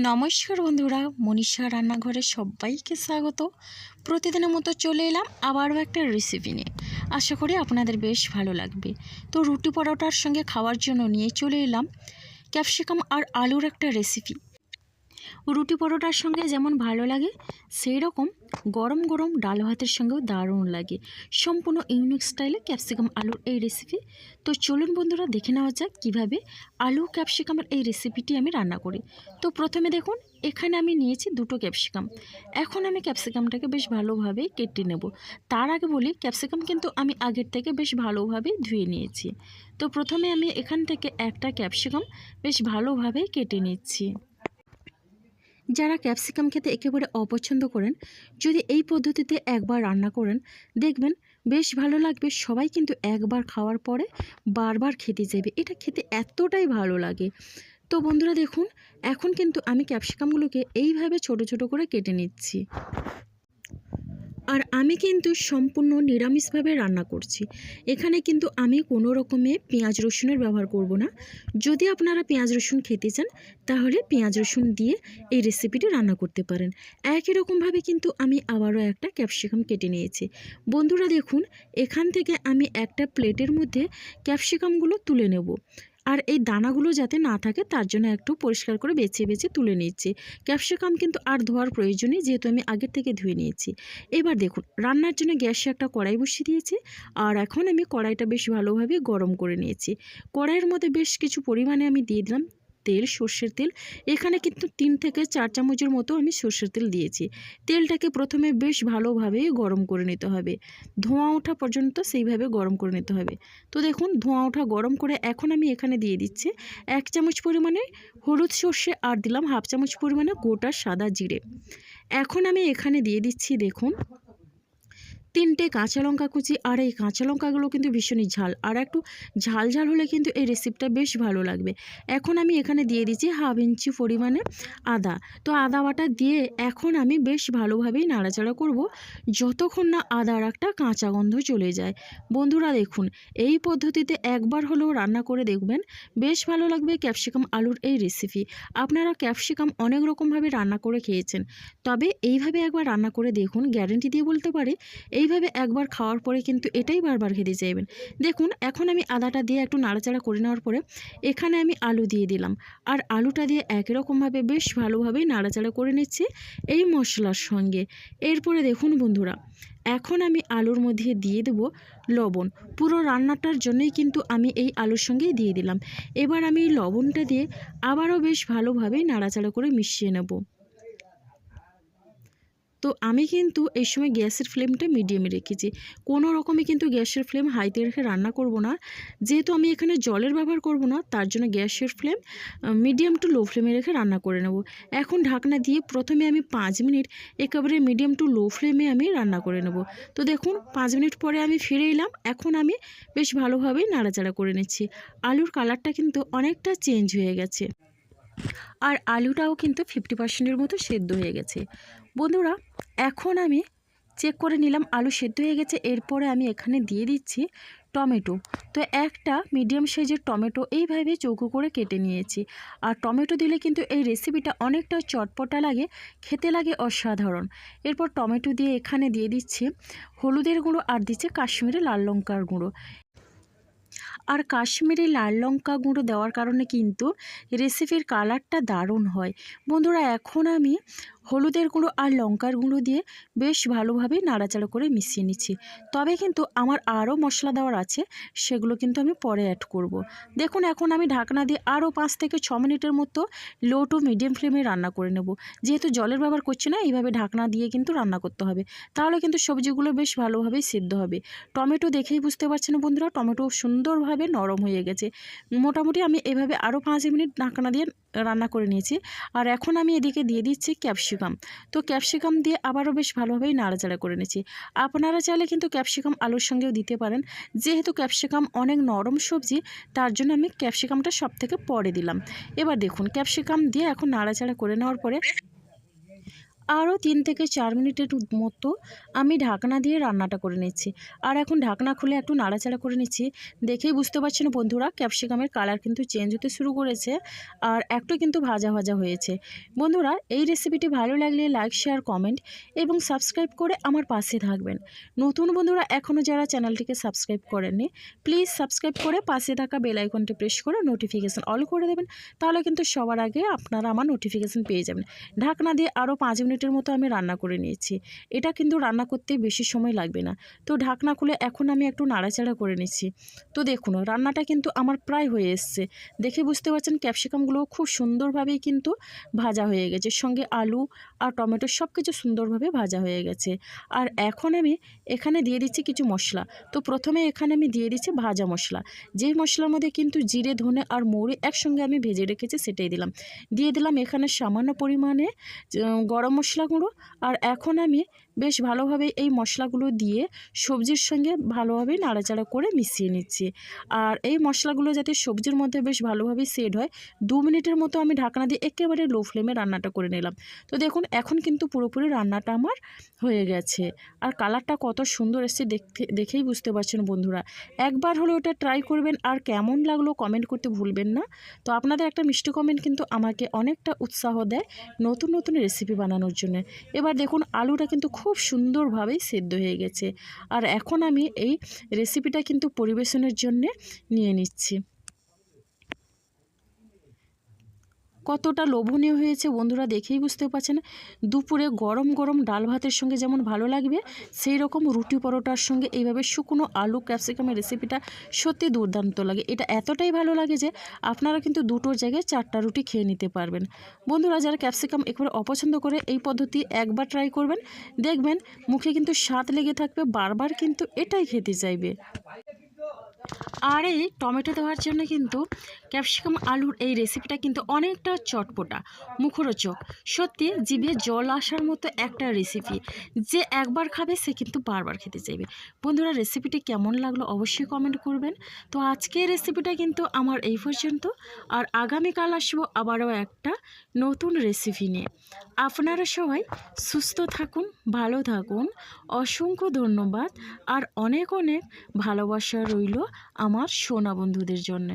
নমস্কার বন্ধুরা, মনীষা রান্নাঘরে সবাইকে স্বাগত। প্রতিদিনের মতো চলে এলাম আবারও একটা রেসিপি নিয়ে। আশা করি আপনাদের বেশ ভালো লাগবে। তো রুটি পরোটার সঙ্গে খাওয়ার জন্য নিয়ে চলে এলাম। ক্যাপসিকাম আর আলুর একটা রেসিপি রুটি পরোটার সঙ্গে যেমন ভালো লাগে সেই রকম গরম গরম ডাল ভাতের সঙ্গেও দারুণ লাগে। সম্পূর্ণ ইউনিক স্টাইলে ক্যাপসিকাম আলুর এই রেসিপি তো চলুন বন্ধুরা, দেখে নেওয়া যাক কীভাবে আলু, ক্যাপসিকামের এই রেসিপিটি আমি রান্না করি। তো প্রথমে দেখুন, এখানে আমি নিয়েছি দুটো ক্যাপসিকাম। এখন আমি ক্যাপসিকামটাকে বেশ ভালোভাবে কেটে নেব। তার আগে বলি, ক্যাপসিকাম কিন্তু আমি আগের থেকে বেশ ভালোভাবে ধুয়ে নিয়েছি। তো প্রথমে আমি এখান থেকে একটা ক্যাপসিকাম বেশ ভালোভাবে কেটে নিচ্ছি। যারা ক্যাপসিকাম খেতে একেবারে অপছন্দ করেন, যদি এই পদ্ধতিতে একবার রান্না করেন, দেখবেন বেশ ভালো লাগবে। সবাই কিন্তু একবার খাওয়ার পরে বারবার খেতে যাবে এটা খেতে এতটাই ভালো লাগে। তো বন্ধুরা দেখুন, এখন কিন্তু আমি ক্যাপসিকামগুলোকে এইভাবে ছোট ছোট করে কেটে নিচ্ছি। আর আমি কিন্তু সম্পূর্ণ নিরামিষভাবে রান্না করছি। এখানে কিন্তু আমি কোনো রকমে পেঁয়াজ রসুনের ব্যবহার করব না। যদি আপনারা পেঁয়াজ রসুন খেতে চান, তাহলে পেঁয়াজ রসুন দিয়ে এই রেসিপিটি রান্না করতে পারেন। একই রকমভাবে কিন্তু আমি আবারও একটা ক্যাপসিকাম কেটে নিয়েছি। বন্ধুরা দেখুন, এখান থেকে আমি একটা প্লেটের মধ্যে ক্যাপসিকামগুলো তুলে নেব। আর এই দানাগুলো যাতে না থাকে, তার জন্য একটু পরিষ্কার করে বেছে বেছে তুলে নিচ্ছি। ক্যাপসিকাম কিন্তু আর ধোয়ার প্রয়োজনে যেহেতু আমি আগের থেকে ধুয়ে নিয়েছি। এবার দেখুন, রান্নার জন্য গ্যাসে একটা কড়াই বসিয়ে দিয়েছি, আর এখন আমি কড়াইটা বেশ ভালোভাবে গরম করে নিয়েছি। কড়াইয়ের মধ্যে বেশ কিছু পরিমাণে আমি দিয়ে দিলাম তেল, সর্ষের তেল। এখানে কিন্তু তিন থেকে চার চামচের মতো আমি সর্ষের তেল দিয়েছি। তেলটাকে প্রথমে বেশ ভালোভাবে গরম করে নিতে হবে। ধোঁয়া ওঠা পর্যন্ত সেইভাবে গরম করে নিতে হবে। তো দেখুন, ধোঁয়া ওঠা গরম করে এখন আমি এখানে দিয়ে দিচ্ছি এক চামচ পরিমাণে হলুদ সর্ষে আর দিলাম হাফ চামচ পরিমাণে গোটা সাদা জিরে। এখন আমি এখানে দিয়ে দিচ্ছি, দেখুন তিনটে কাঁচা লঙ্কা কুচি আর এই কাঁচা লঙ্কাগুলো কিন্তু ভীষণই ঝাল। আর একটু ঝাল ঝাল হলে কিন্তু এই রেসিপিটা বেশ ভালো লাগবে। এখন আমি এখানে দিয়ে দিচ্ছি হাফ ইঞ্চি পরিমাণে আদা। তো আদা বাটা দিয়ে এখন আমি বেশ ভালোভাবেই নাড়াচাড়া করব যতক্ষণ না আদার একটা কাঁচা গন্ধ চলে যায়। বন্ধুরা দেখুন, এই পদ্ধতিতে একবার হলেও রান্না করে দেখবেন, বেশ ভালো লাগবে ক্যাপসিকাম আলুর এই রেসিপি আপনারা ক্যাপসিকাম অনেক রকমভাবে রান্না করে খেয়েছেন। তবে এইভাবে একবার রান্না করে দেখুন, গ্যারেন্টি দিয়ে বলতে পারি এইভাবে একবার খাওয়ার পরে কিন্তু এটাই বারবার খেতে চাইবেন। দেখুন, এখন আমি আদাটা দিয়ে একটু নাড়াচাড়া করে নেওয়ার পরে এখানে আমি আলু দিয়ে দিলাম। আর আলুটা দিয়ে একই রকমভাবে বেশ ভালোভাবেই নাড়াচাড়া করে নিচ্ছি এই মশলার সঙ্গে। এরপরে দেখুন বন্ধুরা, এখন আমি আলুর মধ্যে দিয়ে দেব লবণ। পুরো রান্নাটার জন্যই কিন্তু আমি এই আলুর সঙ্গেই দিয়ে দিলাম। এবার আমি লবণটা দিয়ে আবারও বেশ ভালোভাবেই নাড়াচাড়া করে মিশিয়ে নেব। তো আমি কিন্তু এই সময় গ্যাসের ফ্লেমটা মিডিয়ামে রেখেছি। কোনো রকমে কিন্তু গ্যাসের ফ্লেম হাইতে রেখে রান্না করব না। যেহেতু আমি এখানে জলের ব্যবহার করব না, তার জন্য গ্যাসের ফ্লেম মিডিয়াম টু লো ফ্লেমে রেখে রান্না করে নেব। এখন ঢাকনা দিয়ে প্রথমে আমি পাঁচ মিনিট একেবারে মিডিয়াম টু লো ফ্লেমে আমি রান্না করে নেব। তো দেখুন, পাঁচ মিনিট পরে আমি ফিরে এলাম। এখন আমি বেশ ভালোভাবেই নাড়াচাড়া করে নিচ্ছি। আলুর কালারটা কিন্তু অনেকটা চেঞ্জ হয়ে গেছে। আর আলুটাও কিন্তু ফিফটি পার্সেন্টের মতো সেদ্ধ হয়ে গেছে। বন্ধুরা, এখন আমি চেক করে নিলাম, আলু সেদ্ধ হয়ে গেছে। এরপরে আমি এখানে দিয়ে দিচ্ছি টমেটো। তো একটা মিডিয়াম সাইজের টমেটো এইভাবে চৌকো করে কেটে নিয়েছি। আর টমেটো দিলে কিন্তু এই রেসিপিটা অনেকটা চটপটা লাগে, খেতে লাগে অসাধারণ। এরপর টমেটো দিয়ে এখানে দিয়ে দিচ্ছি হলুদের গুঁড়ো আর দিচ্ছে কাশ্মীরি লাল লঙ্কার গুঁড়ো। আর কাশ্মীরি লাল লঙ্কা গুঁড়ো দেওয়ার কারণে কিন্তু রেসিপির কালারটা দারুণ হয়। বন্ধুরা, এখন আমি হলুদের গুঁড়ো আর লঙ্কার গুঁড়ো দিয়ে বেশ ভালোভাবে নাড়াচাড়া করে মিশিয়ে নিচ্ছি। তবে কিন্তু আমার আরও মশলা দেওয়ার আছে, সেগুলো কিন্তু আমি পরে অ্যাড করব। দেখুন, এখন আমি ঢাকনা দিয়ে আরও পাঁচ থেকে ছ মিনিটের মতো লো টু মিডিয়াম ফ্লেমে রান্না করে নেব। যেহেতু জলের ব্যবহার করছি না, এইভাবে ঢাকনা দিয়ে কিন্তু রান্না করতে হবে। তাহলে কিন্তু সবজিগুলো বেশ ভালোভাবেই সিদ্ধ হবে। টমেটো দেখেই বুঝতে পারছেন বন্ধুরা, টমেটো সুন্দরভাবে নরম হয়ে গেছে। মোটামুটি আমি এভাবে আরও পাঁচ মিনিট ঢাকনা দিয়ে রান্না করে নিয়েছি। আর এখন আমি এদিকে দিয়ে দিচ্ছি ক্যাপসিকাম। তো ক্যাপসিকাম দিয়ে আবারও বেশ ভালোভাবেই নাড়াচাড়া করে নিয়েছি আপনারা চাইলে কিন্তু ক্যাপসিকাম আলুর সঙ্গেও দিতে পারেন। যেহেতু ক্যাপসিকাম অনেক নরম সবজি, তার জন্য আমি ক্যাপসিকামটা সব থেকে পরে দিলাম। এবার দেখুন, ক্যাপসিকাম দিয়ে এখন নাড়াচাড়া করে নেওয়ার পরে আরও তিন থেকে চার মিনিটের মতো আমি ঢাকনা দিয়ে রান্নাটা করে নিচ্ছি। আর এখন ঢাকনা খুলে একটু নাড়াচাড়া করে নিচ্ছি। দেখেই বুঝতে পারছেন বন্ধুরা, ক্যাপসিকামের কালার কিন্তু চেঞ্জ হতে শুরু করেছে আর একটু কিন্তু ভাজা ভাজা হয়েছে। বন্ধুরা, এই রেসিপিটি ভালো লাগলে লাইক শেয়ার কমেন্ট এবং সাবস্ক্রাইব করে আমার পাশে থাকবেন। নতুন বন্ধুরা এখনও যারা চ্যানেলটিকে সাবস্ক্রাইব করেননি প্লিজ সাবস্ক্রাইব করে পাশে থাকা বেল আইকনটি প্রেস করে নোটিফিকেশান অল করে দেবেন। তাহলে কিন্তু সবার আগে আপনারা আমার নোটিফিকেশান পেয়ে যাবেন। ঢাকনা দিয়ে আরও পাঁচ মিনিটের মতো আমি রান্না করে নিয়েছি। এটা কিন্তু রান্না করতে বেশি সময় লাগবে না। তো ঢাকনা খুলে এখন আমি একটু নাড়াচাড়া করে নিচ্ছি। তো দেখুন, রান্নাটা কিন্তু আমার প্রায় হয়ে এসছে। দেখে বুঝতে পারছেন, ক্যাপসিকামগুলো খুব সুন্দরভাবেই কিন্তু ভাজা হয়ে গেছে। সঙ্গে আলু আর টমেটো সব কিছু সুন্দরভাবে ভাজা হয়ে গেছে। আর এখন আমি এখানে দিয়ে দিচ্ছি কিছু মশলা। তো প্রথমে এখানে আমি দিয়ে দিচ্ছি ভাজা মশলা। যেই মশলার মধ্যে কিন্তু জিরে, ধনে আর মৌরি একসঙ্গে আমি ভেজে রেখেছি সেটাই দিলাম। দিয়ে দিলাম এখানে সামান্য পরিমাণে গরম মশলা গুঁড়ো। আর এখন আমি বেশ ভালোভাবে এই মশলাগুলো দিয়ে সবজির সঙ্গে ভালোভাবে নাড়াচাড়া করে মিশিয়ে নিচ্ছি। আর এই মশলাগুলো যাতে সবজির মধ্যে বেশ ভালোভাবে সেট হয়, দু মিনিটের মতো আমি ঢাকনা দিয়ে একেবারে লো ফ্লেমে রান্নাটা করে নিলাম। তো দেখুন, এখন কিন্তু পুরোপুরি রান্নাটা আমার হয়ে গেছে। আর কালারটা কত সুন্দর এসছে দেখতে, দেখেই বুঝতে পারছেন বন্ধুরা। একবার হলে ওটা ট্রাই করবেন আর কেমন লাগল কমেন্ট করতে ভুলবেন না। তো আপনাদের একটা মিষ্টি কমেন্ট কিন্তু আমাকে অনেকটা উৎসাহ দেয় নতুন নতুন রেসিপি বানানোর জন্য। এবার দেখুন, আলুটা কিন্তু খুব সুন্দরভাবেই সেদ্ধ হয়ে গেছে। আর এখন আমি এই রেসিপিটা কিন্তু পরিবেশনের জন্যে নিয়ে নিচ্ছি। কতটা লোভনীয় হয়েছে বন্ধুরা দেখেই বুঝতে পারছেন। দুপুরে গরম গরম ডাল ভাতের সঙ্গে যেমন ভালো লাগবে সেই রকম রুটি পরোটার সঙ্গে এইভাবে শুকনো আলু ক্যাপসিকামের রেসিপিটা সত্যি দুর্দান্ত লাগে। এটা এতটাই ভালো লাগে যে আপনারা কিন্তু দুটোর জায়গায় চারটা রুটি খেয়ে নিতে পারবেন। বন্ধুরা যারা ক্যাপসিকাম একবার অপছন্দ করে এই পদ্ধতি একবার ট্রাই করবেন, দেখবেন মুখে কিন্তু স্বাদ লেগে থাকবে, বারবার কিন্তু এটাই খেতে চাইবে। আর এই টমেটো দেওয়ার জন্য কিন্তু ক্যাপসিকাম আলুর এই রেসিপিটা কিন্তু অনেকটা চটপটা, মুখরোচক। সত্যি, জিভে জল আসার মতো একটা রেসিপি যে একবার খাবে, সে কিন্তু বারবার খেতে চাইবে। বন্ধুরা রেসিপিটি কেমন লাগল অবশ্যই কমেন্ট করবেন। তো আজকের রেসিপিটা কিন্তু আমার এই পর্যন্ত। আর আগামীকাল আসব আবারও একটা নতুন রেসিপি নিয়ে। আপনারা সবাই সুস্থ থাকুন, ভালো থাকুন। অসংখ্য ধন্যবাদ। আর অনেক অনেক ভালোবাসা রইল আমার সোনা বন্ধুদের জন্য।